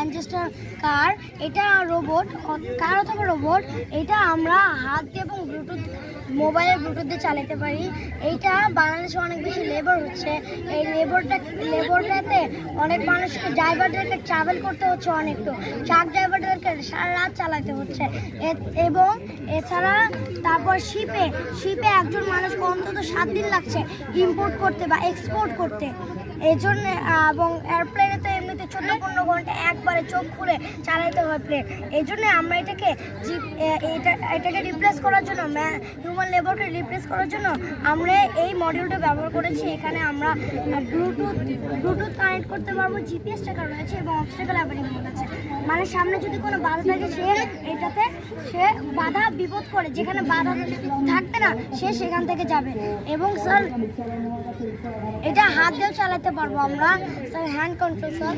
Manchester কার এটা robot কার অথবা robot এটা আমরা হাত দিয়ে এবং ব্লুটুথ মোবাইলের ব্লুটুথ দিয়ে চালাতে পারি। এইটা বাংলাদেশে অনেক বেশি লেবার হচ্ছে। এই লেবারটা লেবারটাতে অনেক মানুষকে ড্রাইভারদেরকে ট্রাভেল করতে হচ্ছে অনেক তো। ট্রাক ড্রাইভারদেরকে সারা রাত চালাতে হচ্ছে। এবং এছাড়া তারপর শিপে শিপে একজন মানুষকে অন্তত সাত দিন লাগছে ইম্পোর্ট করতে বা এক্সপোর্ট করতে। এই জন্য এবং এয়ারপ্লেনে তো এমনিতে চোদ্দ পনেরো ঘণ্টা একবারে চোখ খুলে চালাইতে হয় প্লেন এই জন্য আমরা এটাকে এটা, এটাকে রিপ্লেস করার জন্য হিউম্যান লেবারকে রিপ্লেস করার জন্য আমরা এই মডিউলটা ব্যবহার করেছি। এখানে আমরা ব্লুটুথ ব্লুটুথ কানেক্ট করতে পারব জিপিএস টাকা রয়েছে এবং অবস্টাকেল অ্যাভারিং মোড আছে। মানে সামনে যদি কোনো বাধা থাকে সে এটাতে সে বাধা বিপদ করে যেখানে বাধা থাকবে না সে সেখান থেকে যাবে। এবং স্যার এটা হাত দিয়েও চালাতে পারব আমরা। স্যার হ্যান্ড কন্ট্রোল স্যার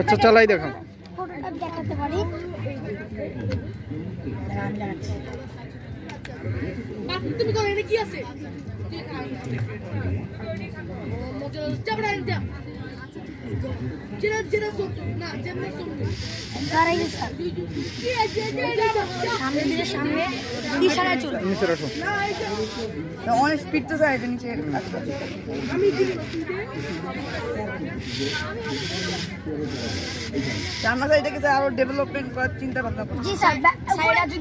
আচ্ছা চালাই দেখান। প্রোটোটাইপ দেখাতে পারি। তুমি কি আছে? অনেক স্পিড তো স্যার। নিচে আমরা স্যার এটাকে আরও ডেভেলপমেন্ট করার চিন্তা ভাবনা করছি